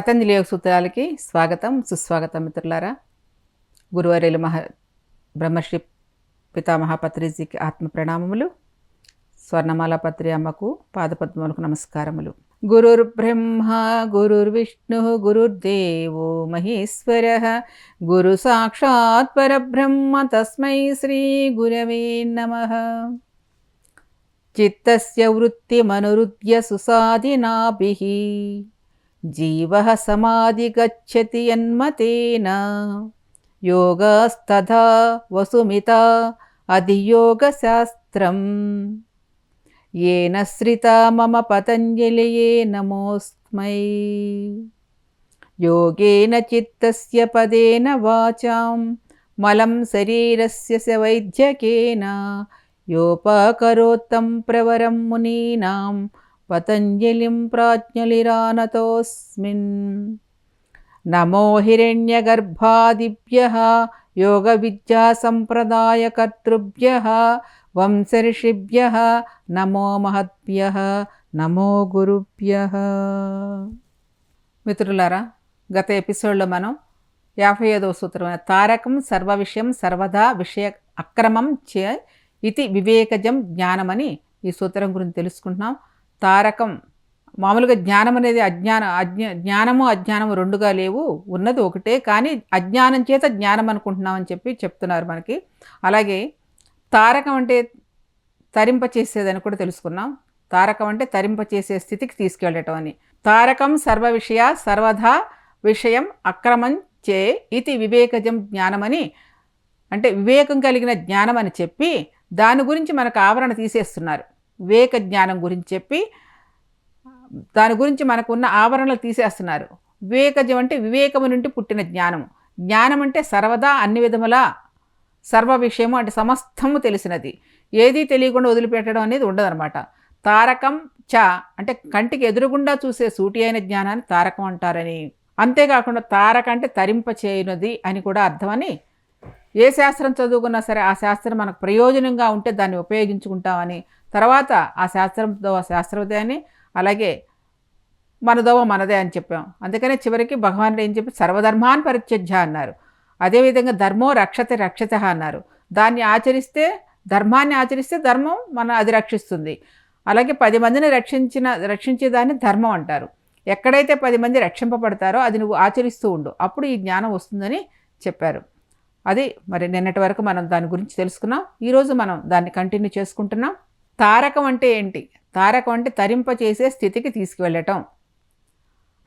పతంజలి యోగ సూత్రాలకి స్వాగతం సుస్వాగతం మిత్రులారా. గురువర్యులు మహ బ్రహ్మశ్రీ పితామహ పత్రిజీకి ఆత్మ ప్రణామములు. స్వర్ణమాల పత్రి అమ్మకు పాదపద్మములకు నమస్కారములు. గురుర్ బ్రహ్మ గురుర్విష్ణు గురుర్దేవో మహేశ్వర. గురు సాక్షాత్ పరబ్రహ్మ తస్మై శ్రీ గురవే నమః. చిత్తస్య వృత్తిమనురుద్య సుసాదినాభిः జీవः సమాధిగచ్చతి యన్మతేన. యోగాస్తథా వసుమిత అధియోగశాస్త్రం ఏన శ్రితా మమ పతంజలియే నమోస్మై. యోగేన చిత్తస్య పదేన వాచాం మలం శరీరస్య స వైద్యకేన. యోపాకరోత్తం ప్రవరం మునీనాం పతంజలిం ప్రాజ్ఞలిరానతోస్మిన్. నమో హిరణ్యగర్భాదిభ్యः యోగవిద్యాసంప్రదాయకర్తృభ్యः వంశర్షిభ్య నమో మహద్భ్య నమో గురుభ్య. మిత్రులారా గత ఎపిసోడ్లో మనం యాభై ఐదవ సూత్రమైన తారకం సర్వ విషయం సర్వదా విషయ అక్రమం చే ఇది వివేకజం జ్ఞానమని ఈ సూత్రం గురించి తెలుసుకుంటున్నాం. తారకం. మామూలుగా జ్ఞానం అనేది అజ్ఞాన అజ్ఞ జ్ఞానము అజ్ఞానము రెండుగా లేవు. ఉన్నది ఒకటే కానీ అజ్ఞానం చేత జ్ఞానం అనుకుంటున్నామని చెప్పి చెప్తున్నారు మనకి. అలాగే తారకం అంటే తరింప చేసేదని కూడా తెలుసుకున్నాం. తారకం అంటే తరింప చేసే స్థితికి తీసుకెళ్ళటం అని. తారకం సర్వ విషయ సర్వధా విషయం అక్రమం చే ఇది వివేకజం జ్ఞానమని అంటే వివేకం కలిగిన జ్ఞానం అని చెప్పి దాని గురించి మనకు ఆవరణ తీసేస్తున్నారు. వివేక జ్ఞానం గురించి చెప్పి దాని గురించి మనకున్న ఆవరణలు తీసేస్తున్నారు. వివేకజం అంటే వివేకము నుండి పుట్టిన జ్ఞానం జ్ఞానం అంటే సర్వదా అన్ని విధములా సర్వ విషయము అంటే సమస్తము తెలిసినది. ఏదీ తెలియకుండా వదిలిపెట్టడం అనేది ఉండదన్నమాట. తారకం చ అంటే కంటికి ఎదురుగుండా చూసే సూటి అయిన జ్ఞానాన్ని తారకం అంటారని. అంతేకాకుండా తారక అంటే తరింప చేయనది అని కూడా అర్థమని ఏ శాస్త్రం చదువుకున్నా సరే ఆ శాస్త్రం మనకు ప్రయోజనంగా ఉంటే దాన్ని ఉపయోగించుకుంటామని తర్వాత ఆ శాస్త్రంతో శాస్త్రవదే అని అలాగే మనదోవ మనదే అని చెప్పాం. అందుకనే చివరికి భగవానుడు ఏం చెప్పి సర్వధర్మాన్ పరిత్యజ్య అన్నారు. అదేవిధంగా ధర్మో రక్షత రక్షత అన్నారు. దాన్ని ఆచరిస్తే ధర్మాన్ని ఆచరిస్తే ధర్మం మన అది రక్షిస్తుంది. అలాగే పది మందిని రక్షించిన రక్షించేదాన్ని ధర్మం అంటారు. ఎక్కడైతే పది మంది రక్షింపబడతారో అది నువ్వు ఆచరిస్తూ ఉండు. అప్పుడు ఈ జ్ఞానం వస్తుందని చెప్పారు. అది మరి నిన్నటి వరకు మనం దాని గురించి తెలుసుకున్నాం. ఈరోజు మనం దాన్ని కంటిన్యూ చేసుకుంటున్నాం. తారకం అంటే ఏంటి? తారకం అంటే తరింప చేసే స్థితికి తీసుకువెళ్ళటం.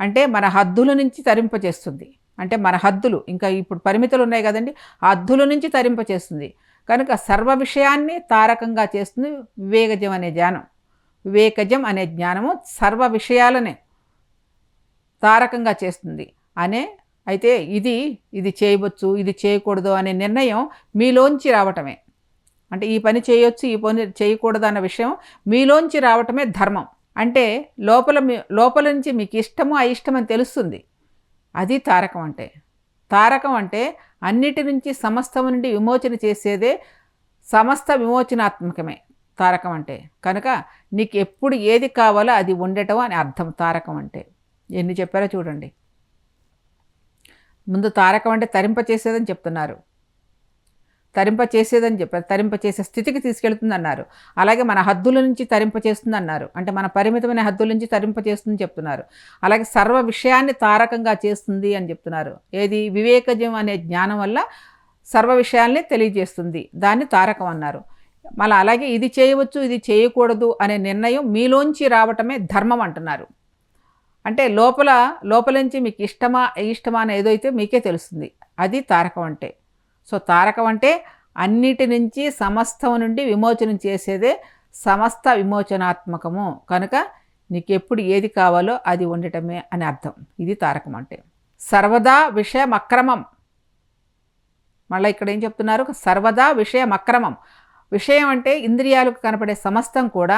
అంటే మన హద్దుల నుంచి తరింపచేస్తుంది. అంటే మన హద్దులు ఇంకా ఇప్పుడు పరిమితులు ఉన్నాయి కదండి హద్దుల నుంచి తరింపచేస్తుంది. కనుక సర్వ విషయాన్ని తారకంగా చేస్తుంది వివేకజం అనే జ్ఞానం. వివేకజం అనే జ్ఞానము సర్వ విషయాలనే తారకంగా చేస్తుంది. అనే అయితే ఇది ఇది చేయవచ్చు ఇది చేయకూడదు అనే నిర్ణయం మీలోంచి రావటమే. అంటే ఈ పని చేయొచ్చు ఈ పని చేయకూడదు అన్న విషయం మీలోంచి రావటమే ధర్మం. అంటే లోపల మీ లోపల నుంచి మీకు ఇష్టము అయిష్టం అని తెలుస్తుంది. అది తారకం అంటే. తారకం అంటే అన్నిటి నుంచి సమస్తం నుండి విమోచన చేసేదే సమస్త విమోచనాత్మకమే తారకం అంటే. కనుక నీకు ఎప్పుడు ఏది కావాలో అది ఉండటం అని అర్థం తారకం అంటే. ఎన్ని చెప్పారో చూడండి. ముందు తారకం అంటే తరింప చేసేదని చెప్తున్నారు. తరింప చేసేదని చెప్పారు. తరింప చేసే స్థితికి తీసుకెళ్తుంది అన్నారు అలాగే మన హద్దుల నుంచి తరింప చేస్తుంది అన్నారు అంటే మన పరిమితమైన హద్దుల నుంచి తరింప చేస్తుంది చెప్తున్నారు. అలాగే సర్వ విషయాన్ని తారకంగా చేస్తుంది అని చెప్తున్నారు. ఏది? వివేకజం అనే జ్ఞానం వల్ల సర్వ విషయాల్ని తెలియజేస్తుంది. దాన్ని తారకం అన్నారు. మళ్ళీ అలాగే ఇది చేయవచ్చు ఇది చేయకూడదు అనే నిర్ణయం మీలోంచి రావటమే ధర్మం అంటున్నారు. అంటే లోపల లోపల నుంచి మీకు ఇష్టమా ఇష్టమా అని ఏదైతే మీకే తెలుస్తుంది. అది తారకం అంటే. సో తారకం అంటే అన్నిటి నుంచి సమస్తం నుండి విమోచనం చేసేదే సమస్త విమోచనాత్మకము. కనుక నీకు ఎప్పుడు ఏది కావాలో అది ఉండటమే అని అర్థం. ఇది తారకం అంటే. సర్వదా విషయం అక్రమం మళ్ళీ ఇక్కడ ఏం చెప్తున్నారు? సర్వదా విషయం అక్రమం విషయం అంటే ఇంద్రియాలకు కనపడే సమస్తం కూడా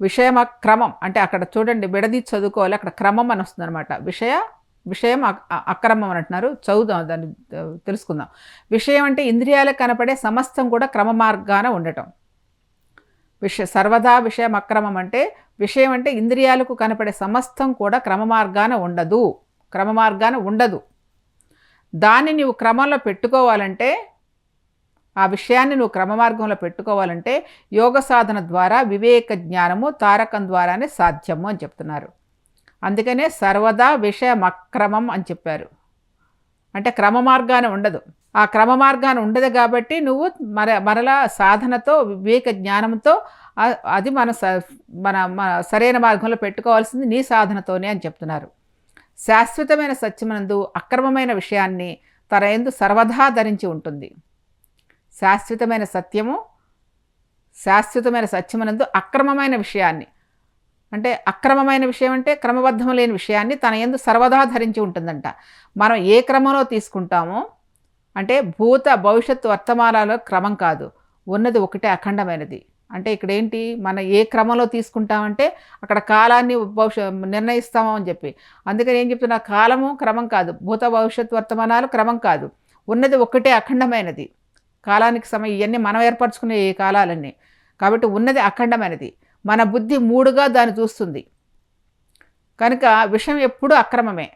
విషయం క్రమం అంటే అక్కడ చూడండి విడది చదువుకోవాలి అక్కడ క్రమం అని వస్తుంది అనమాట విషయ విషయం అక్రమం అని అంటున్నారు. చదువుదాం దాన్ని తెలుసుకుందాం. విషయం అంటే ఇంద్రియాలకు కనపడే సమస్తం కూడా క్రమ మార్గాన ఉండటం. విషయ సర్వదా విషయం అక్రమం అంటే విషయం అంటే ఇంద్రియాలకు కనపడే సమస్తం కూడా క్రమ మార్గాన ఉండదు. క్రమ మార్గాన ఉండదు. దాన్ని నువ్వు క్రమంలో పెట్టుకోవాలంటే ఆ విషయాన్ని నువ్వు క్రమ మార్గంలో పెట్టుకోవాలంటే యోగ సాధన ద్వారా వివేక జ్ఞానము తారకం ద్వారానే సాధ్యము అని చెప్తున్నారు. అందుకనే సర్వదా విషయమక్రమం అని చెప్పారు. అంటే క్రమ మార్గాన ఉండదు. ఆ క్రమ మార్గాన ఉండదు కాబట్టి నువ్వు మర మరలా సాధనతో వివేక జ్ఞానంతో అది మన స మన మన సరైన మార్గంలో పెట్టుకోవాల్సింది నీ సాధనతోనే అని చెప్తున్నారు. శాశ్వతమైన సత్యమనందు అక్రమమైన విషయాన్ని తన ఎందు సర్వదా ధరించి ఉంటుంది. శాశ్వతమైన సత్యము శాశ్వతమైన సత్యమనందు అక్రమమైన విషయాన్ని అంటే అక్రమమైన విషయం అంటే క్రమబద్ధం లేని విషయాన్ని తన ఎందు సర్వదా ధరించి ఉంటుందంట. మనం ఏ క్రమంలో తీసుకుంటామో అంటే భూత భవిష్యత్తు వర్తమానాల క్రమం కాదు. ఉన్నది ఒకటే అఖండమైనది. అంటే ఇక్కడ ఏంటి మనం ఏ క్రమంలో తీసుకుంటామంటే అక్కడ కాలాన్ని భవిష్య నిర్ణయిస్తామో అని చెప్పి. అందుకని ఏం చెప్తున్నా? కాలము క్రమం కాదు. భూత భవిష్యత్ వర్తమానాలు క్రమం కాదు. ఉన్నది ఒకటే అఖండమైనది. కాలానికి సమయం ఇవన్నీ మనం ఏర్పరచుకునే ఈ కాలాలన్నీ. కాబట్టి ఉన్నది అఖండమైనది. మన బుద్ధి మూడుగా దాన్ని చూస్తుంది. కనుక విషయం ఎప్పుడూ అక్రమమే.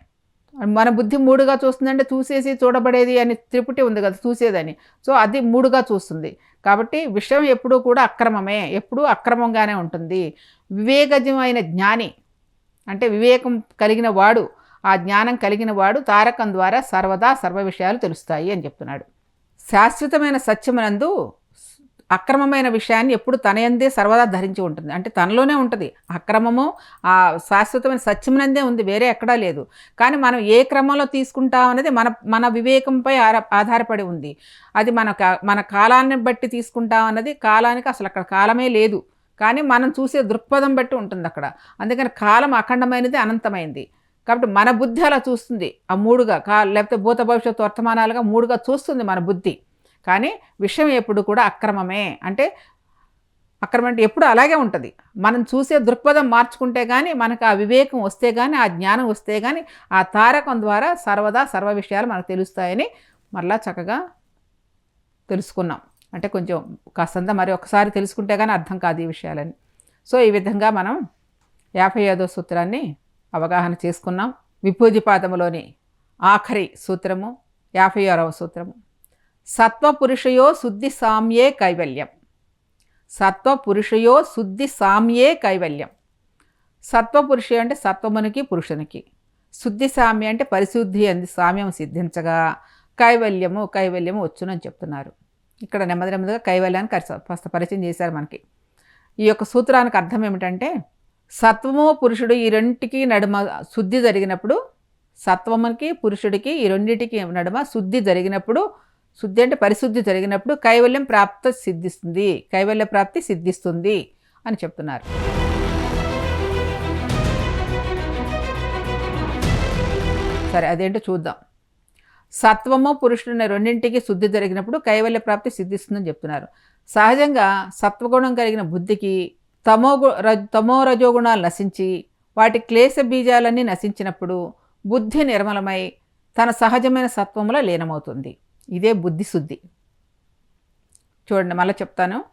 మన బుద్ధి మూడుగా చూస్తుందంటే చూసేసి చూడబడేది అని త్రిపుటి ఉంది కదా చూసేదని. సో అది మూడుగా చూస్తుంది. కాబట్టి విషయం ఎప్పుడూ కూడా అక్రమమే ఎప్పుడూ అక్రమంగానే ఉంటుంది. వివేకజమైన జ్ఞాని అంటే వివేకం కలిగిన వాడు ఆ జ్ఞానం కలిగిన వాడు తారకం ద్వారా సర్వదా సర్వ విషయాలు తెలుస్తాయి అని చెప్తున్నాడు. శాశ్వతమైన సత్యమునందు అక్రమమైన విషయాన్ని ఎప్పుడు తనయందే సర్వదా ధరించి ఉంటుంది. అంటే తనలోనే ఉంటుంది. అక్రమము ఆ శాశ్వతమైన సత్యమునందే ఉంది. వేరే ఎక్కడా లేదు. కానీ మనం ఏ క్రమంలో తీసుకుంటాం అనేది మన మన వివేకంపై ఆధారపడి ఉంది. అది మన కా- మన కాలాన్ని బట్టి తీసుకుంటాం అన్నది కాలానికి అసలు అక్కడ కాలమే లేదు. కానీ మనం చూసే దృక్పథం బట్టి ఉంటుంది అక్కడ. అందుకని కాలం అఖండమైనది అనంతమైంది. కాబట్టి మన బుద్ధి అలా చూస్తుంది. ఆ మూడుగా కా లేకపోతే భూత భవిష్యత్తు వర్తమానాలుగా మూడుగా చూస్తుంది మన బుద్ధి. కానీ విషయం ఎప్పుడు కూడా అక్రమమే. అంటే అక్రమం అంటే ఎప్పుడు అలాగే ఉంటుంది. మనం చూసే దృక్పథం మార్చుకుంటే కానీ మనకు ఆ వివేకం వస్తే కానీ ఆ జ్ఞానం వస్తే కానీ ఆ తారకం ద్వారా సర్వదా సర్వ విషయాలు మనకు తెలుస్తాయని మరలా చక్కగా తెలుసుకున్నాం. అంటే కొంచెం కాస్తంత మరి ఒకసారి తెలుసుకుంటే కానీ అర్థం కాదు ఈ విషయాలని సో ఈ విధంగా మనం యాభై ఐదో సూత్రాన్ని అవగాహన చేసుకున్నాం. విభూజిపాదములోని ఆఖరి సూత్రము యాభై ఆరవ సూత్రము. సత్వపురుషయో శుద్ధి సామ్యే కైవల్యం. సత్వపురుషయో శుద్ధి సామ్యే కైవల్యం. సత్వపురుష అంటే సత్వమునికి పురుషునికి. శుద్ధి సామ్య అంటే పరిశుద్ధి అంది సామ్యం సిద్ధించగా కైవల్యము కైవల్యము వచ్చునని చెప్తున్నారు. ఇక్కడ నెమ్మది నెమ్మదిగా కైవల్యాన్ని కరిస- కాస్త పరిచయం చేశారు మనకి. ఈ యొక్క సూత్రానికి అర్థం ఏమిటంటే సత్వము పురుషుడు ఈ రెంటికి నడుమ శుద్ధి జరిగినప్పుడు సత్వమునికి పురుషుడికి ఈ రెండింటికి నడుమ శుద్ధి జరిగినప్పుడు శుద్ధి అంటే పరిశుద్ధి జరిగినప్పుడు కైవల్యం ప్రాప్త సిద్ధిస్తుంది. కైవల్య ప్రాప్తి సిద్ధిస్తుంది అని చెప్తున్నారు. సరే అదేంటో చూద్దాం. సత్వము పురుషుడు రెండింటికి శుద్ధి జరిగినప్పుడు కైవల్య ప్రాప్తి సిద్ధిస్తుందని చెప్తున్నారు. సహజంగా సత్వగుణం కలిగిన బుద్ధికి తమో ర- తమో రజోగుణాలు నశించి వాటి క్లేశ బీజాలన్నీ నశించినప్పుడు బుద్ధి నిర్మలమై తన సహజమైన సత్వముల లీనమవుతుంది. ఇదే బుద్ధి శుద్ధి. చూడండి మళ్ళీ చెప్తాను.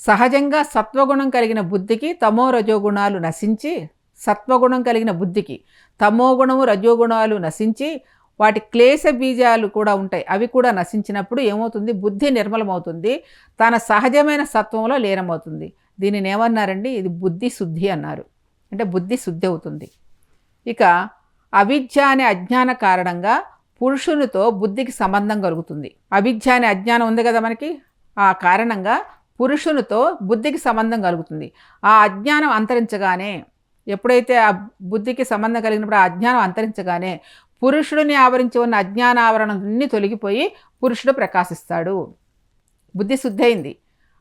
సహజంగా సత్వగుణం కలిగిన బుద్ధికి తమో రజోగుణాలు నశించి సత్వగుణం కలిగిన బుద్ధికి తమోగుణము రజోగుణాలు నశించి వాటి క్లేశ బీజాలు కూడా ఉంటాయి. అవి కూడా నశించినప్పుడు ఏమవుతుంది? బుద్ధి నిర్మలమవుతుంది. తన సహజమైన సత్వంలో లీనమవుతుంది. దీనిని ఏమన్నారండి? ఇది బుద్ధి శుద్ధి అన్నారు. అంటే బుద్ధి శుద్ధి అవుతుంది. ఇక అవిద్య అనే అజ్ఞాన కారణంగా పురుషునితో బుద్ధికి సంబంధం కలుగుతుంది. అవిద్య అనే అజ్ఞానం ఉంది కదా మనకి? ఆ కారణంగా పురుషునితో బుద్ధికి సంబంధం కలుగుతుంది. ఆ అజ్ఞానం అంతరించగానే ఎప్పుడైతే ఆ బుద్ధికి సంబంధం కలిగినప్పుడు ఆ అజ్ఞానం అంతరించగానే పురుషుడిని ఆవరించి ఉన్న అజ్ఞానావరణాన్ని తొలగిపోయి పురుషుడు ప్రకాశిస్తాడు. బుద్ధి శుద్ధి అయింది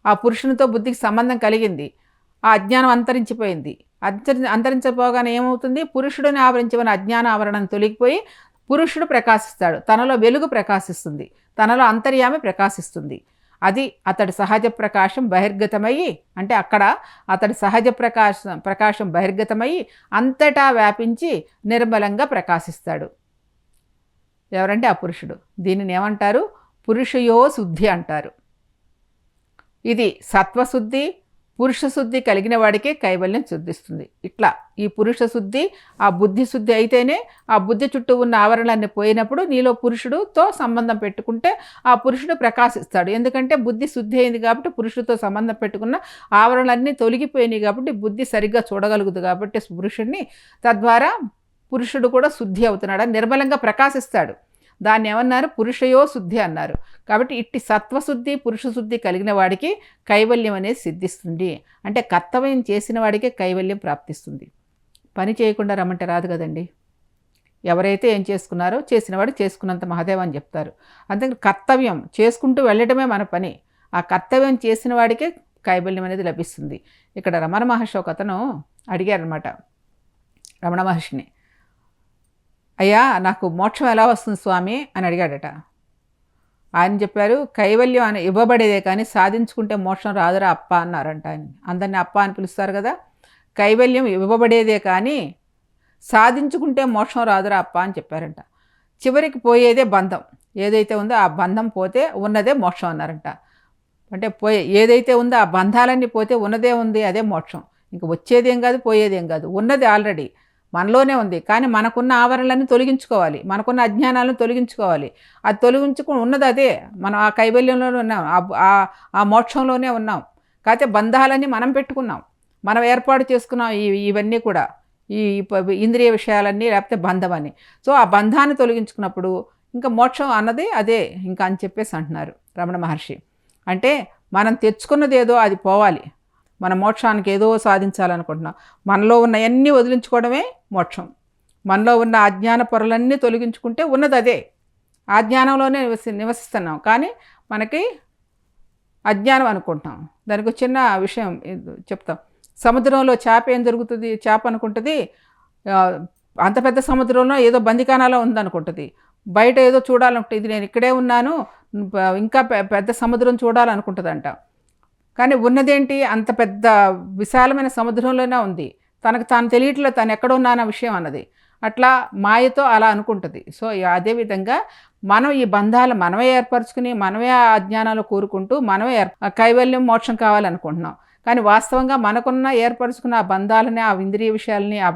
ఆ పురుషునితో బుద్ధికి సంబంధం కలిగింది. ఆ అజ్ఞానం అంతరించిపోయింది. అంతరి అంతరించపోగానే ఏమవుతుంది? పురుషుడిని ఆవరించి ఉన్న అజ్ఞాన ఆవరణం తొలగిపోయి పురుషుడు ప్రకాశిస్తాడు తనలో వెలుగు ప్రకాశిస్తుంది తనలో అంతర్యామి ప్రకాశిస్తుంది. అది అతడి సహజ ప్రకాశం బహిర్గతమయ్యి అంటే అక్కడ అతడి సహజ ప్రకాశం ప్రకాశం బహిర్గతమయ్యి అంతటా వ్యాపించి నిర్మలంగా ప్రకాశిస్తాడు. ఎవరంటే ఆ పురుషుడు. దీనిని ఏమంటారు? పురుషయో శుద్ధి అంటారు. ఇది సత్వశుద్ధి పురుష శుద్ధి కలిగిన వాడికే కైవల్యం శుద్ధిస్తుంది ఇట్లా ఈ పురుష శుద్ధి ఆ బుద్ధి శుద్ధి అయితేనే ఆ బుద్ధి చుట్టూ ఉన్న ఆవరణలన్నీ పోయినప్పుడు నీలో పురుషుడుతో సంబంధం పెట్టుకుంటే ఆ పురుషుడు ప్రకాశిస్తాడు. ఎందుకంటే బుద్ధి శుద్ధి అయింది కాబట్టి పురుషుడితో సంబంధం పెట్టుకున్న ఆవరణలన్నీ తొలగిపోయినాయి కాబట్టి బుద్ధి సరిగ్గా చూడగలుగుతుంది కాబట్టి పురుషుడిని తద్వారా పురుషుడు కూడా శుద్ధి అవుతున్నాడు నిర్మలంగా ప్రకాశిస్తాడు. దాన్ని ఏమన్నారు పురుషయో శుద్ధి అన్నారు. కాబట్టి ఇట్టి సత్వశుద్ధి పురుష శుద్ధి కలిగిన వాడికి కైవల్యం అనేది సిద్ధిస్తుంది. అంటే కర్తవ్యం చేసిన వాడికే కైవల్యం ప్రాప్తిస్తుంది. పని చేయకుండా రమ్మంటే రాదు కదండి. ఎవరైతే ఏం చేసుకున్నారో చేసినవాడు చేసుకున్నంత మహదేవ్ అని చెప్తారు. అందుకని కర్తవ్యం చేసుకుంటూ వెళ్ళడమే మన పని. ఆ కర్తవ్యం చేసిన వాడికే కైబల్యం అనేది లభిస్తుంది. ఇక్కడ రమణ మహర్షి ఒక అతను అడిగారనమాట రమణ మహర్షిని అయ్యా నాకు మోక్షం ఎలా వస్తుంది స్వామి? అని అడిగాడట. ఆయన చెప్పారు కైవల్యం అని ఇవ్వబడేదే కానీ సాధించుకుంటే మోక్షం రాదురా అప్ప అన్నారంట ఆయన. అందరినీ అప్ప అని పిలుస్తారు కదా. కైవల్యం ఇవ్వబడేదే కానీ సాధించుకుంటే మోక్షం రాదురా అప్ప అని చెప్పారంట. చివరికి పోయేదే బంధం. ఏదైతే ఉందో ఆ బంధం పోతే ఉన్నదే మోక్షం అన్నారంట. అంటే పోయే ఏదైతే ఉందో ఆ బంధాలన్నీ పోతే ఉన్నదే ఉంది అదే మోక్షం. ఇంక వచ్చేదేం కాదు పోయేదేం కాదు. ఉన్నది ఆల్రెడీ. మనలోనే ఉంది. కానీ మనకున్న ఆవరణలన్నీ తొలగించుకోవాలి. మనకున్న అజ్ఞానాలను తొలగించుకోవాలి. అది తొలగించుకుని ఉన్నది అదే. మనం ఆ కైవల్యంలోనే ఉన్నాం. ఆ మోక్షంలోనే ఉన్నాం. కాకపోతే బంధాలన్నీ మనం పెట్టుకున్నాం. మనం ఏర్పాటు చేసుకున్నాం ఇవన్నీ కూడా. ఈ ఇంద్రియ విషయాలన్నీ లేకపోతే బంధం అని సో ఆ బంధాన్ని తొలగించుకున్నప్పుడు ఇంకా మోక్షం అన్నది అదే ఇంకా అని చెప్పేసి అంటున్నారు రమణ మహర్షి. అంటే మనం తెచ్చుకున్నది ఏదో అది పోవాలి. మన మోక్షానికి ఏదో సాధించాలనుకుంటున్నాం. మనలో ఉన్నవన్నీ వదిలించుకోవడమే మోక్షం. మనలో ఉన్న అజ్ఞాన పొరలన్నీ తొలగించుకుంటే ఉన్నది అదే. ఆ జ్ఞానంలోనే నివసి నివసిస్తున్నాం. కానీ మనకి అజ్ఞానం అనుకుంటాం దానికి చిన్న విషయం చెప్తాం. సముద్రంలో చేప ఏం జరుగుతుంది? చేప అనుకుంటుంది. అంత పెద్ద సముద్రంలో ఏదో బందికానాలో ఉందనుకుంటుంది. బయట ఏదో చూడాలనుకుంటుంది ఇది నేను ఇక్కడే ఉన్నాను ఇంకా పెద్ద సముద్రం చూడాలనుకుంటుందంట. కానీ ఉన్నదేంటి? అంత పెద్ద విశాలమైన సముద్రంలోనే ఉంది. తనకు తాను తెలియట్లో తను ఎక్కడ ఉన్నాన విషయం అన్నది. అట్లా మాయతో అలా అనుకుంటుంది. సో అదేవిధంగా మనం ఈ బంధాలు మనమే ఏర్పరచుకుని మనమే ఆ అజ్ఞానాలు కోరుకుంటూ మనమే కైవల్యం మోక్షం కావాలనుకుంటున్నాం. కానీ వాస్తవంగా మనకున్న ఏర్పరచుకున్న ఆ బంధాలని ఆ ఇంద్రియ విషయాలని ఆ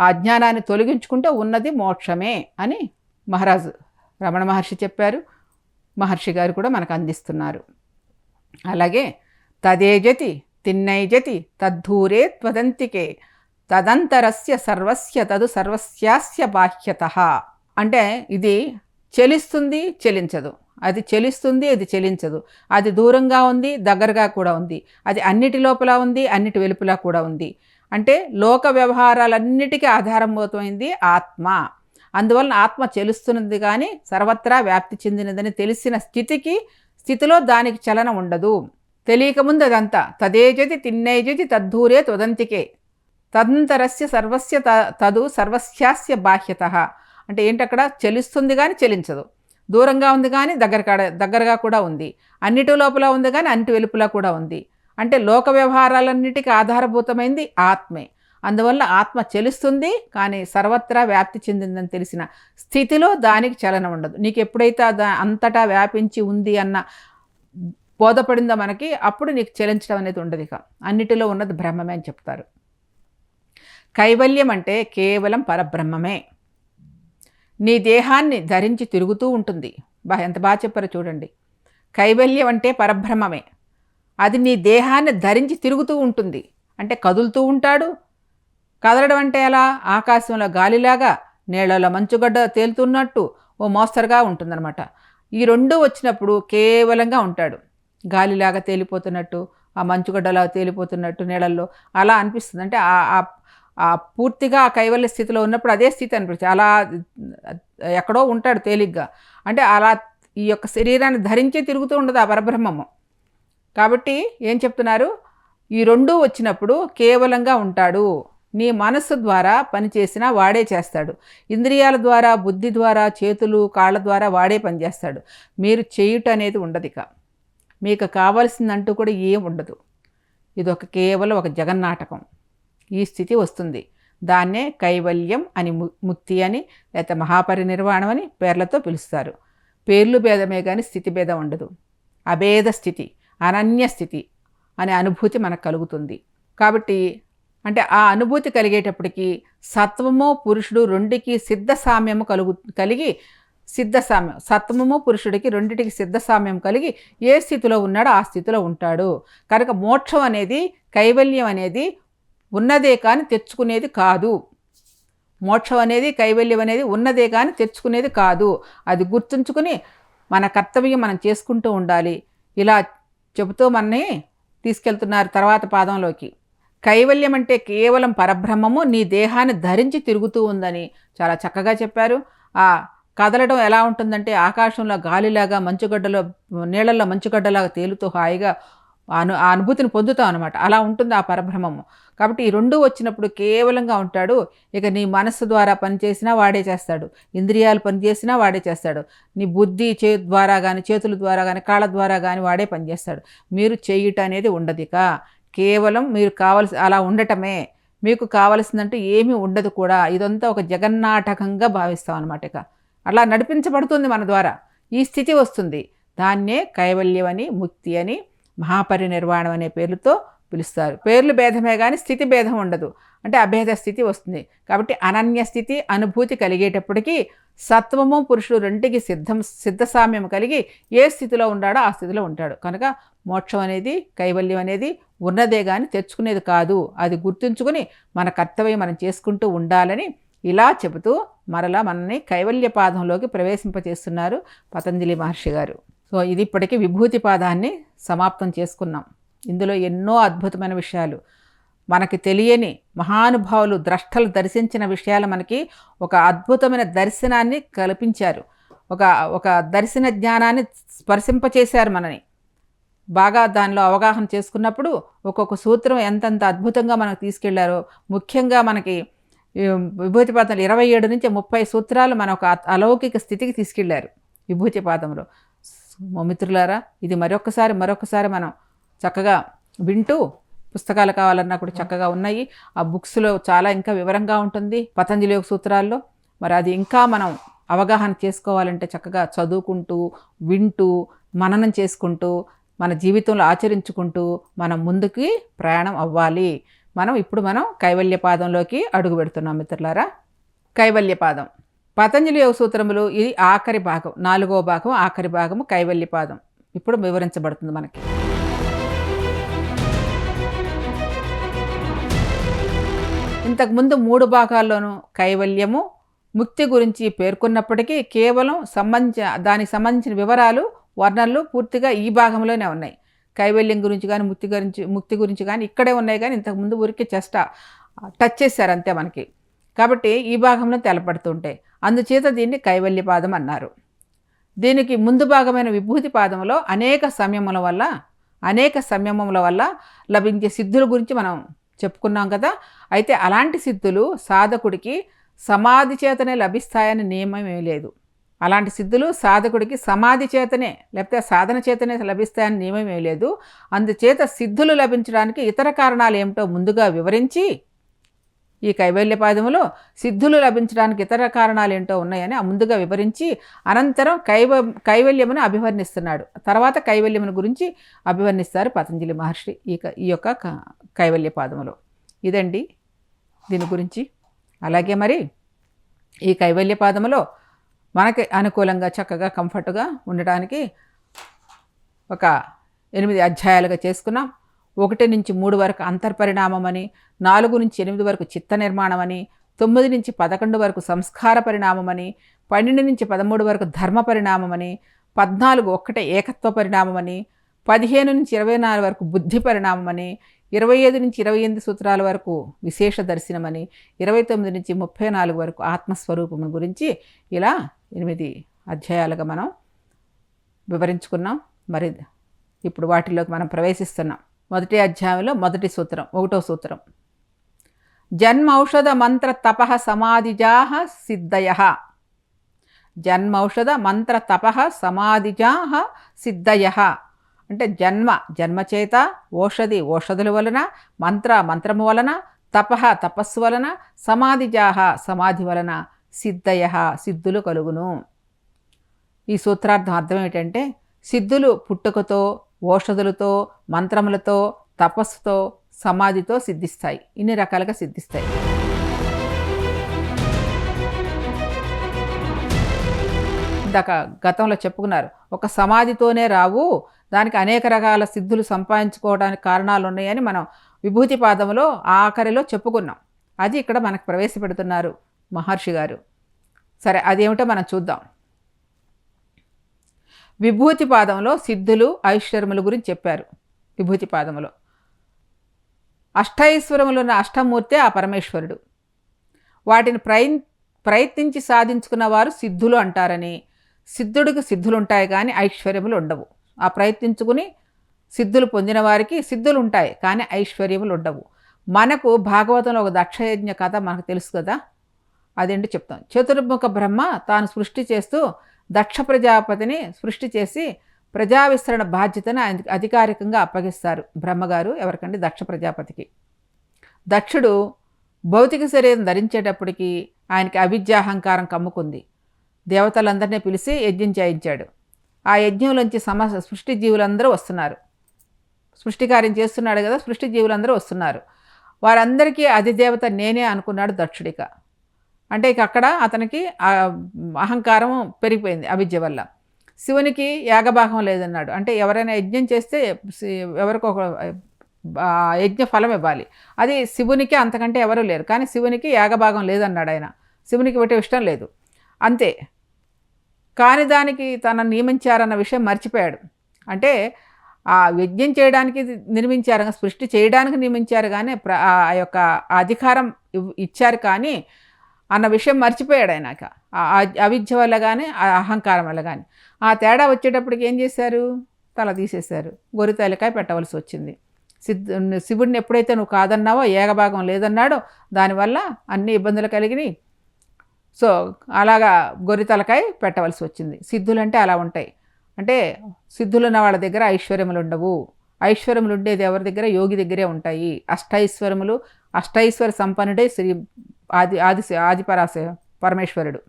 అజ్ఞానాన్ని తొలగించుకుంటే ఉన్నది మోక్షమే అని మహారాజు రమణ మహర్షి చెప్పారు. మహర్షి గారు కూడా మనకు అందిస్తున్నారు. అలాగే తదేజతి తిన్నైజతి తద్ధూరే త్వదంతికే. తదంతరస్య సర్వస్య తదు సర్వస్యాస్య బాహ్యత. అంటే ఇది చెలిస్తుంది చెలించదు. అది చెలిస్తుంది ఇది చెలించదు. అది దూరంగా ఉంది దగ్గరగా కూడా ఉంది. అది అన్నిటి లోపల ఉంది అన్నిటి వెలుపులా కూడా ఉంది. అంటే లోక వ్యవహారాలన్నిటికీ ఆధారభూతమైంది ఆత్మ. అందువలన ఆత్మ చెలుస్తున్నది కానీ సర్వత్రా వ్యాప్తి చెందినదని తెలిసిన స్థితికి స్థితిలో దానికి చలనం ఉండదు. తెలియకముందు అదంతా. తదేజతి తిన్నేజతి తద్ధూరే త్వదంతికే. తదంతరస్య సర్వస్య త తదు సర్వస్యాస్య బాహ్యత. అంటే ఏంటక్కడ? చెలుస్తుంది కానీ చెలించదు. దూరంగా ఉంది కానీ దగ్గర దగ్గరగా కూడా ఉంది. అన్నిటి లోపల ఉంది కానీ అన్నిటి వెలుపులా కూడా ఉంది. అంటే లోక వ్యవహారాలన్నిటికీ ఆధారభూతమైంది ఆత్మే. అందువల్ల ఆత్మ చెలుస్తుంది కానీ సర్వత్రా వ్యాప్తి చెందిందని తెలిసిన స్థితిలో దానికి చలనం ఉండదు నీకు ఎప్పుడైతే అంతటా వ్యాపించి ఉంది అన్న బోధపడిందో మనకి? అప్పుడు నీకు చెలించడం అనేది ఉండదు ఇక. అన్నిటిలో ఉన్నది బ్రహ్మమే అని చెప్తారు. కైవల్యం అంటే కేవలం పరబ్రహ్మమే. నీ దేహాన్ని ధరించి తిరుగుతూ ఉంటుంది. బా ఎంత బాగా చెప్పారో చూడండి. కైవల్యం అంటే పరబ్రహ్మమే. అది నీ దేహాన్ని ధరించి తిరుగుతూ ఉంటుంది. అంటే కదులుతూ ఉంటాడు. కదలడం అంటే ఎలా? ఆకాశంలో గాలిలాగా నీళ్ళలో మంచుగడ్డ తేలుతున్నట్టు ఓ మోస్తరుగా ఉంటుందన్నమాట. ఈ రెండు వచ్చినప్పుడు కేవలంగా ఉంటాడు. గాలిలాగా తేలిపోతున్నట్టు ఆ మంచుగడ్డలా తేలిపోతున్నట్టు నీళ్ళల్లో అలా అనిపిస్తుంది. అంటే ఆ పూర్తిగా ఆ కైవల్య స్థితిలో ఉన్నప్పుడు అదే స్థితి అనిపిస్తుంది. అలా ఎక్కడో ఉంటాడు తేలిగ్గా. అంటే అలా ఈ యొక్క శరీరాన్ని ధరించే తిరుగుతూ ఉండదు ఆ పరబ్రహ్మము. కాబట్టి ఏం చెప్తున్నారు? ఈ రెండూ వచ్చినప్పుడు కేవలంగా ఉంటాడు. నీ మనస్సు ద్వారా పనిచేసినా వాడే చేస్తాడు. ఇంద్రియాల ద్వారా బుద్ధి ద్వారా చేతులు కాళ్ళ ద్వారా వాడే పనిచేస్తాడు మీరు చేయుట అనేది ఉండదు ఇక. మీకు కావాల్సిందంటూ కూడా ఏం ఉండదు. ఇది ఒక కేవలం ఒక జగన్నాటకం. ఈ స్థితి వస్తుంది. దాన్నే కైవల్యం అని ముక్తి అని లేకపోతే మహాపరినిర్వాణం అని పేర్లతో పిలుస్తారు. పేర్లు భేదమే కానీ స్థితి భేదం ఉండదు. అభేద స్థితి అనన్య స్థితి అనే అనుభూతి మనకు కలుగుతుంది. కాబట్టి అంటే ఆ అనుభూతి కలిగేటప్పటికీ సత్వము పురుషుడు రెండుకి సిద్ధ సామ్యము కలుగు కలిగి సిద్ధసామ్యం. సత్వము పురుషుడికి రెండిటికి సిద్ధసామ్యం కలిగి ఏ స్థితిలో ఉన్నాడో ఆ స్థితిలో ఉంటాడు. కనుక మోక్షం అనేది కైవల్యం అనేది ఉన్నదే కానీ తెచ్చుకునేది కాదు. మోక్షం అనేది కైవల్యం అనేది ఉన్నదే కానీ తెచ్చుకునేది కాదు. అది గుర్తుంచుకుని మన కర్తవ్యం మనం చేసుకుంటూ ఉండాలి. ఇలా చెబుతూ మనని తీసుకెళ్తున్నారు తర్వాత పాదంలోకి. కైవల్యం అంటే కేవలం పరబ్రహ్మము నీ దేహాన్ని ధరించి తిరుగుతూ ఉందని చాలా చక్కగా చెప్పారు. ఆ కదలడం ఎలా ఉంటుందంటే ఆకాశంలో గాలిలాగా మంచుగడ్డలో నీళ్ళల్లో మంచుగడ్డలాగా తేలుతూ హాయిగా అను ఆ అనుభూతిని పొందుతాం అనమాట అలా ఉంటుంది ఆ పరబ్రహ్మము. కాబట్టి ఈ రెండు వచ్చినప్పుడు కేవలంగా ఉంటాడు. ఇక నీ మనస్సు ద్వారా పనిచేసినా వాడే చేస్తాడు. ఇంద్రియాలు పనిచేసినా వాడే చేస్తాడు. నీ బుద్ధి చే ద్వారా కానీ చేతుల ద్వారా కానీ కాళ్ళ ద్వారా కానీ వాడే పనిచేస్తాడు మీరు చేయుట అనేది ఉండదిక. కేవలం మీరు కావలసి అలా ఉండటమే. మీకు కావలసిందంటే ఏమీ ఉండదు కూడా. ఇదంతా ఒక జగన్నాటకంగా భావిస్తాం అనమాట ఇక. అలా నడిపించబడుతుంది మన ద్వారా. ఈ స్థితి వస్తుంది. దాన్నే కైవల్యం అని ముక్తి అని మహాపరినిర్వాణం అనే పేర్లతో పిలుస్తారు. పేర్లు భేదమే కానీ స్థితి భేదం ఉండదు. అంటే అభేద స్థితి వస్తుంది. కాబట్టి అనన్య స్థితి అనుభూతి కలిగేటప్పటికీ సత్వము పురుషుడు రెంటికి సిద్ధం సిద్ధసామ్యం కలిగి ఏ స్థితిలో ఉన్నాడో ఆ స్థితిలో ఉంటాడు. కనుక మోక్షం అనేది కైవల్యం అనేది ఉన్నదే కానీ తెచ్చుకునేది కాదు. అది గుర్తుంచుకుని మన కర్తవ్యం మనం చేసుకుంటూ ఉండాలని ఇలా చెబుతూ మరలా మనల్ని కైవల్య పాదంలోకి ప్రవేశింపచేస్తున్నారు పతంజలి మహర్షి గారు. సో ఇది ఇప్పటికీ విభూతి పాదాన్ని సమాప్తం చేసుకున్నాం. ఇందులో ఎన్నో అద్భుతమైన విషయాలు. మనకి తెలియని మహానుభావులు ద్రష్టలు దర్శించిన విషయాలు మనకి ఒక అద్భుతమైన దర్శనాన్ని కల్పించారు. ఒక ఒక దర్శన జ్ఞానాన్ని స్పర్శింపచేశారు మనని. బాగా దానిలో అవగాహన చేసుకున్నప్పుడు ఒక్కొక్క సూత్రం ఎంతంత అద్భుతంగా మనకు తీసుకెళ్ళారో ముఖ్యంగా మనకి విభూతి పాదంలో ఇరవై ఏడు నుంచి ముప్పై సూత్రాలు మన ఒక అలౌకిక స్థితికి తీసుకెళ్ళారు విభూతి పాదంలో మిత్రులారా ఇది మరొకసారి మరొకసారి మనం చక్కగా వింటూ పుస్తకాలు కావాలన్నా కూడా చక్కగా ఉన్నాయి. ఆ బుక్స్లో చాలా ఇంకా వివరంగా ఉంటుంది. పతంజలి యోగ సూత్రాల్లో. మరి అది ఇంకా మనం అవగాహన చేసుకోవాలంటే చక్కగా చదువుకుంటూ వింటూ మననం చేసుకుంటూ మన జీవితంలో ఆచరించుకుంటూ మనం ముందుకి ప్రయాణం అవ్వాలి. మనం ఇప్పుడు మనం కైవల్యపాదంలోకి అడుగు పెడుతున్నాం మిత్రులారా. కైవల్యపాదం పతంజలి యోగ సూత్రములు ఇది ఆఖరి భాగం. నాలుగో భాగం ఆఖరి భాగము కైవల్యపాదం ఇప్పుడు వివరించబడుతుంది మనకి. ఇంతకుముందు మూడు భాగాల్లోనూ కైవల్యము ముక్తి గురించి పేర్కొన్నప్పటికీ కేవలం సంబంధించిన దానికి సంబంధించిన వివరాలు వర్ణనలు పూర్తిగా ఈ భాగంలోనే ఉన్నాయి. కైవల్యం గురించి కానీ ముక్తి గురించి ముక్తి గురించి కానీ ఇక్కడే ఉన్నాయి కానీ ఇంతకుముందు ఊరికి జస్ట్ టచ్ చేశారు అంతే మనకి. కాబట్టి ఈ భాగంలో తెలపడుతుంటాయి అందుచేత దీన్ని కైవల్య పాదం అన్నారు. దీనికి ముందు భాగమైన విభూతి పాదంలో అనేక సంయమముల వల్ల అనేక సంయమముల వల్ల లభించే సిద్ధుల గురించి మనం చెప్పుకున్నాం కదా. అయితే అలాంటి సిద్ధులు సాధకుడికి సమాధి చేతనే లభిస్తాయని నియమం ఏమీ లేదు. అలాంటి సిద్ధులు సాధకుడికి సమాధి చేతనే లేకపోతే సాధన చేతనే లభిస్తాయని నియమం ఏమీ లేదు. అందుచేత సిద్ధులు లభించడానికి ఇతర కారణాలు ఏమిటో ముందుగా వివరించి ఈ కైవల్యపాదములో సిద్ధులు లభించడానికి ఇతర కారణాలు ఏంటో ఉన్నాయని ముందుగా వివరించి అనంతరం కైవ కైవల్యమును అభివర్ణిస్తున్నాడు. తర్వాత కైవల్యమును గురించి అభివర్ణిస్తారు పతంజలి మహర్షి ఈ ఈ యొక్క కైవల్యపాదములో ఇదండి దీని గురించి. అలాగే మరి ఈ కైవల్యపాదములో మనకి అనుకూలంగా చక్కగా కంఫర్ట్గా ఉండడానికి ఒక ఎనిమిది అధ్యాయాలుగా చేసుకున్నాం. ఒకటి నుంచి మూడు వరకు అంతర్పరిణామం అని నాలుగు నుంచి ఎనిమిది వరకు చిత్త నిర్మాణం అని తొమ్మిది నుంచి పదకొండు వరకు సంస్కార పరిణామం అని పన్నెండు నుంచి పదమూడు వరకు ధర్మ పరిణామం అని పద్నాలుగు ఒక్కటే ఏకత్వ పరిణామం అని పదిహేను నుంచి ఇరవై నాలుగు వరకు బుద్ధి పరిణామం అని ఇరవై ఐదు నుంచి ఇరవై ఎనిమిది సూత్రాల వరకు విశేష దర్శనమని ఇరవై తొమ్మిది నుంచి ముప్పై నాలుగు వరకు ఆత్మస్వరూపం గురించి ఇలా ఎనిమిది అధ్యాయాలుగా మనం వివరించుకున్నాం. మరి ఇప్పుడు వాటిలోకి మనం ప్రవేశిస్తున్నాం. మొదటి అధ్యాయంలో మొదటి సూత్రం ఒకటో సూత్రం. జన్మౌషధ మంత్ర తప సమాధిజాహ సిద్ధయ. జన్మౌషధ మంత్ర తప సమాధిజాహ సిద్ధయ. అంటే జన్మ జన్మచేత ఓషధి ఓషధుల వలన మంత్ర మంత్రము వలన తప తపస్సు వలన సమాధిజాహ సమాధి వలన సిద్ధయ సిద్ధులు కలుగును. ఈ సూత్రార్థం అర్థం ఏంటంటే సిద్ధులు పుట్టుకతో ఓషధులతో మంత్రములతో తపస్సుతో సమాధితో సిద్ధిస్తాయి. ఇన్ని రకాలుగా సిద్ధిస్తాయి. ఇందాక గతంలో చెప్పుకున్నారు ఒక సమాధితోనే రావు దానికి అనేక రకాల సిద్ధులు సంపాదించుకోవడానికి కారణాలు ఉన్నాయని మనం విభూతి పాదంలో ఆఖరిలో చెప్పుకున్నాం. అది ఇక్కడ మనకు ప్రవేశపెడుతున్నారు. మహర్షి గారు. సరే అదేమిటో మనం చూద్దాం. విభూతి పాదంలో సిద్ధులు ఐశ్వర్యముల గురించి చెప్పారు. విభూతి పాదంలో. అష్టైశ్వరములున్న అష్టమూర్తే ఆ పరమేశ్వరుడు. వాటిని ప్రయ ప్రయత్నించి సాధించుకున్న వారు సిద్ధులు అంటారని. సిద్ధుడికి సిద్ధులు ఉంటాయి కానీ ఐశ్వర్యములు ఉండవు. ఆ ప్రయత్నించుకుని సిద్ధులు పొందిన వారికి సిద్ధులు ఉంటాయి కానీ ఐశ్వర్యములు ఉండవు. మనకు భాగవతంలో ఒక దక్షయజ్ఞ కథ మనకు తెలుసు కదా? అదేంటి చెప్తాం. చతుర్ముఖ బ్రహ్మ తాను సృష్టి చేస్తూ దక్ష ప్రజాపతిని సృష్టి చేసి ప్రజా విస్తరణ బాధ్యతను ఆయన అధికారికంగా అప్పగిస్తారు బ్రహ్మగారు ఎవరికండి? దక్ష ప్రజాపతికి. దక్షుడు భౌతిక శరీరం ధరించేటప్పటికి ఆయనకి అవిద్యాహంకారం కమ్ముకుంది. దేవతలందరినీ పిలిచి యజ్ఞం చేయించాడు. ఆ యజ్ఞంలోంచి సమ సృష్టి జీవులందరూ వస్తున్నారు. సృష్టికార్యం చేస్తున్నాడు కదా సృష్టి జీవులందరూ వస్తున్నారు. వారందరికీ అధిదేవత నేనే అనుకున్నాడు దక్షుడిక. అంటే ఇక అక్కడ అతనికి అహంకారం పెరిగిపోయింది అవిద్య వల్ల. శివునికి యాగభాగం లేదన్నాడు. అంటే ఎవరైనా యజ్ఞం చేస్తే ఎవరికో ఒక యజ్ఞ ఫలం ఇవ్వాలి. అది శివునికి అంతకంటే ఎవరు లేరు. కానీ శివునికి యాగభాగం లేదన్నాడు ఆయన. శివునికి పెట్టే ఇష్టం లేదు. అంతే. కాని దానికి తన నియమించారన్న విషయం మర్చిపోయాడు. అంటే ఆ యజ్ఞం చేయడానికి నిర్మించారు సృష్టి చేయడానికి నియమించారు కానీ ఆ యొక్క అధికారం ఇచ్చారు కానీ అన్న విషయం మర్చిపోయాడు ఆయనక. అవిద్య వల్ల కానీ అహంకారం వల్ల కానీ ఆ తేడా వచ్చేటప్పటికి ఏం చేశారు? తల తీసేశారు. గొరి తలకాయ పెట్టవలసి వచ్చింది. సిద్ధ శివుడిని ఎప్పుడైతే నువ్వు కాదన్నావో ఏకభాగం లేదన్నాడో దానివల్ల అన్ని ఇబ్బందులు కలిగినాయి. సో అలాగా గొర్రె తలకాయ పెట్టవలసి వచ్చింది. సిద్ధులు అంటే అలా ఉంటాయి. అంటే సిద్ధులున్న వాళ్ళ దగ్గర ఐశ్వర్యములు ఉండవు. ఐశ్వర్యములు ఉండేది ఎవరి దగ్గర? యోగి దగ్గరే ఉంటాయి. అష్టైశ్వరములు అష్టైశ్వర సంపన్నుడే శ్రీ ఆది ఆది ఆదిపరాశ పరమేశ్వరుడు.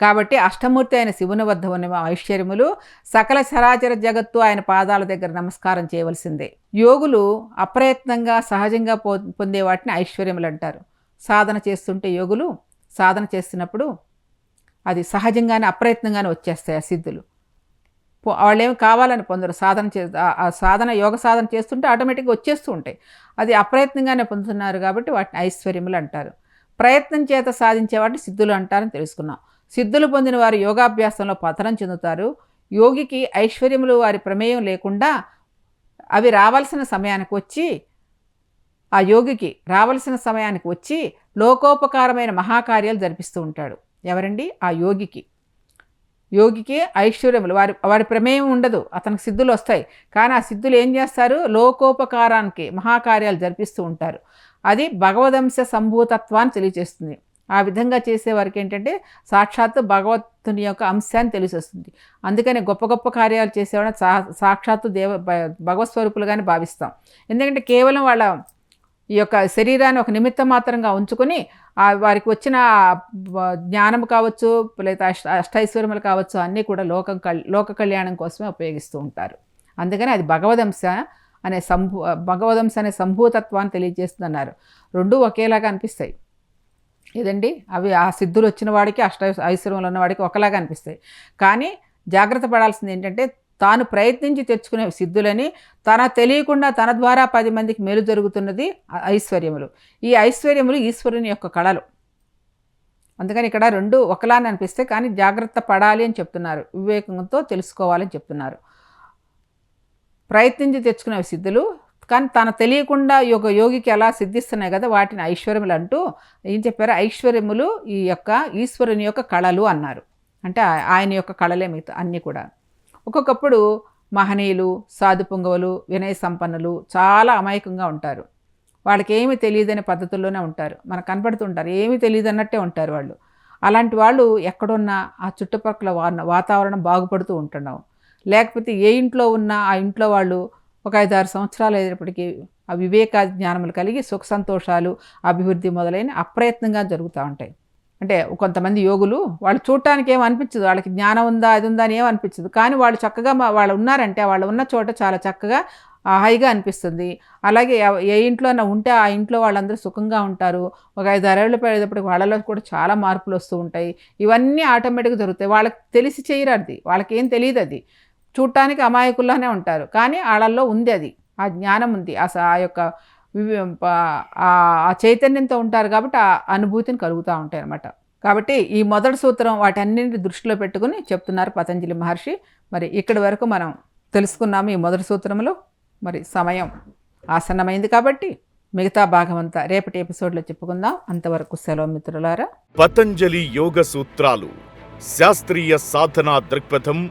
కాబట్టి అష్టమూర్తి అయిన శివుని వద్ద ఉన్న ఐశ్వర్యములు సకల చరాచర జగత్తు ఆయన పాదాల దగ్గర నమస్కారం చేయవలసిందే. యోగులు అప్రయత్నంగా సహజంగా పొందే వాటిని ఐశ్వర్యములు అంటారు. సాధన చేస్తుంటే యోగులు సాధన చేస్తున్నప్పుడు అది సహజంగానే అప్రయత్నంగానే వచ్చేస్తాయి ఆ సిద్ధులు. వాళ్ళు ఏమి కావాలని పొందరు. సాధన చే ఆ సాధన యోగ సాధన చేస్తుంటే ఆటోమేటిక్గా వచ్చేస్తూ ఉంటాయి. అది అప్రయత్నంగానే పొందుతున్నారు కాబట్టి వాటిని ఐశ్వర్యములు అంటారు. ప్రయత్నం చేత సాధించే వాటిని సిద్ధులు అంటారని తెలుసుకున్నాం. సిద్ధులు పొందిన వారు యోగాభ్యాసంలో పతనం చెందుతారు. యోగికి ఐశ్వర్యములు వారి ప్రమేయం లేకుండా అవి రావాల్సిన సమయానికి వచ్చి ఆ యోగికి రావలసిన సమయానికి వచ్చి లోకోపకారమైన మహాకార్యాలు జరిపిస్తూ ఉంటాడు. ఎవరండి? ఆ యోగికి. యోగికి ఐశ్వర్యములు. వారి వారి ప్రమేయం ఉండదు అతనికి సిద్ధులు వస్తాయి. కానీ ఆ సిద్ధులు ఏం చేస్తారు? లోకోపకారానికి మహాకార్యాలు జరిపిస్తూ ఉంటారు. అది భగవదంశ సంభూతత్వాన్ని తెలియజేస్తుంది. ఆ విధంగా చేసేవారికి ఏంటంటే సాక్షాత్తు భగవత్తుని యొక్క అంశాన్ని తెలిసి వస్తుంది అందుకని గొప్ప గొప్ప కార్యాలు చేసేవాడిని సా సాక్షాత్తు దేవ భగవత్ స్వరూపులుగానే భావిస్తాం. ఎందుకంటే కేవలం వాళ్ళ ఈ యొక్క శరీరాన్ని ఒక నిమిత్తం మాత్రంగా ఉంచుకొని వారికి వచ్చిన జ్ఞానం కావచ్చు లేదా అష్ట అష్టైశ్వర్యములు కావచ్చు అన్నీ కూడా లోకం లోక కళ్యాణం కోసమే ఉపయోగిస్తూ ఉంటారు. అందుకని అది భగవదంశ అనే సంభూ భగవదంశ అనే సంభూతత్వాన్ని తెలియజేస్తుందన్నారు. రెండూ ఒకేలాగా అనిపిస్తాయి. ఏదండి? అవి ఆ సిద్ధులు వచ్చిన వాడికి అష్ట ఐశ్వర్యములు ఉన్నవాడికి ఒకలాగా అనిపిస్తాయి. కానీ జాగ్రత్త పడాల్సింది ఏంటంటే తాను ప్రయత్నించి తెచ్చుకునే సిద్ధులని తన తెలియకుండా తన ద్వారా పది మందికి మేలు జరుగుతున్నది ఐశ్వర్యములు. ఈ ఐశ్వర్యములు ఈశ్వరుని యొక్క కళలు. అందుకని ఇక్కడ రెండు ఒకలానే అనిపిస్తే కానీ జాగ్రత్త పడాలి అని చెప్తున్నారు. వివేకంతో తెలుసుకోవాలని చెప్తున్నారు. ప్రయత్నించి తెచ్చుకునే సిద్ధులు కానీ తన తెలియకుండా ఒక యోగికి ఎలా సిద్ధిస్తున్నాయి కదా వాటిని ఐశ్వర్యములు అంటూ ఏం చెప్పారు? ఐశ్వర్యములు ఈ యొక్క ఈశ్వరుని యొక్క కళలు అన్నారు. అంటే ఆయన యొక్క కళలే మిగతా అన్నీ కూడా. ఒక్కొక్కప్పుడు మహనీయులు సాధు పొంగవులు వినయ సంపన్నులు చాలా అమాయకంగా ఉంటారు. వాళ్ళకి ఏమి తెలియదనే పద్ధతుల్లోనే ఉంటారు. మనకు కనపడుతుంటారు. ఏమి తెలియదు అన్నట్టే ఉంటారు వాళ్ళు. అలాంటి వాళ్ళు ఎక్కడున్నా ఆ చుట్టుపక్కల వాతావరణం బాగుపడుతూ ఉంటున్నాం. లేకపోతే ఏ ఇంట్లో ఉన్నా ఆ ఇంట్లో వాళ్ళు ఒక ఐదు ఆరు సంవత్సరాలు అయినప్పటికీ ఆ వివేక జ్ఞానములు కలిగి సుఖ సంతోషాలు అభివృద్ధి మొదలైన అప్రయత్నంగా జరుగుతూ ఉంటాయి. అంటే కొంతమంది యోగులు వాళ్ళు చూడటానికి ఏం అనిపించదు. వాళ్ళకి జ్ఞానం ఉందా అది ఉందా అని ఏం అనిపించదు. కానీ వాళ్ళు చక్కగా వాళ్ళు ఉన్నారంటే వాళ్ళు ఉన్న చోట చాలా చక్కగా హాయిగా అనిపిస్తుంది. అలాగే ఏ ఇంట్లో ఉంటే ఆ ఇంట్లో వాళ్ళందరూ సుఖంగా ఉంటారు. ఒక ఐదు అరవేళ్ళు పడేటప్పటికి వాళ్ళలో కూడా చాలా మార్పులు వస్తూ ఉంటాయి. ఇవన్నీ ఆటోమేటిక్గా జరుగుతాయి వాళ్ళకి తెలిసి చేయరు అది. వాళ్ళకి ఏం తెలియదు అది. చూడటానికి అమాయకుల్లోనే ఉంటారు. కానీ వాళ్ళల్లో ఉంది అది. ఆ జ్ఞానం ఉంది. ఆ స- ఆ యొక్క ఆ ఆ చైతన్యంతో ఉంటారు కాబట్టి ఆ అనుభూతిని కలుగుతూ ఉంటాయి అన్నమాట. కాబట్టి ఈ మొదటి సూత్రం వాటన్నింటిని దృష్టిలో పెట్టుకుని చెప్తున్నారు పతంజలి మహర్షి. మరి ఇక్కడి వరకు మనం తెలుసుకున్నాము ఈ మొదటి సూత్రంలో మరి సమయం ఆసన్నమైంది కాబట్టి మిగతా భాగం అంతా రేపటి ఎపిసోడ్లో చెప్పుకుందాం. అంతవరకు సెలవు మిత్రులారా. పతంజలి యోగ సూత్రాలు శాస్త్రీయ సాధనా దృక్పథం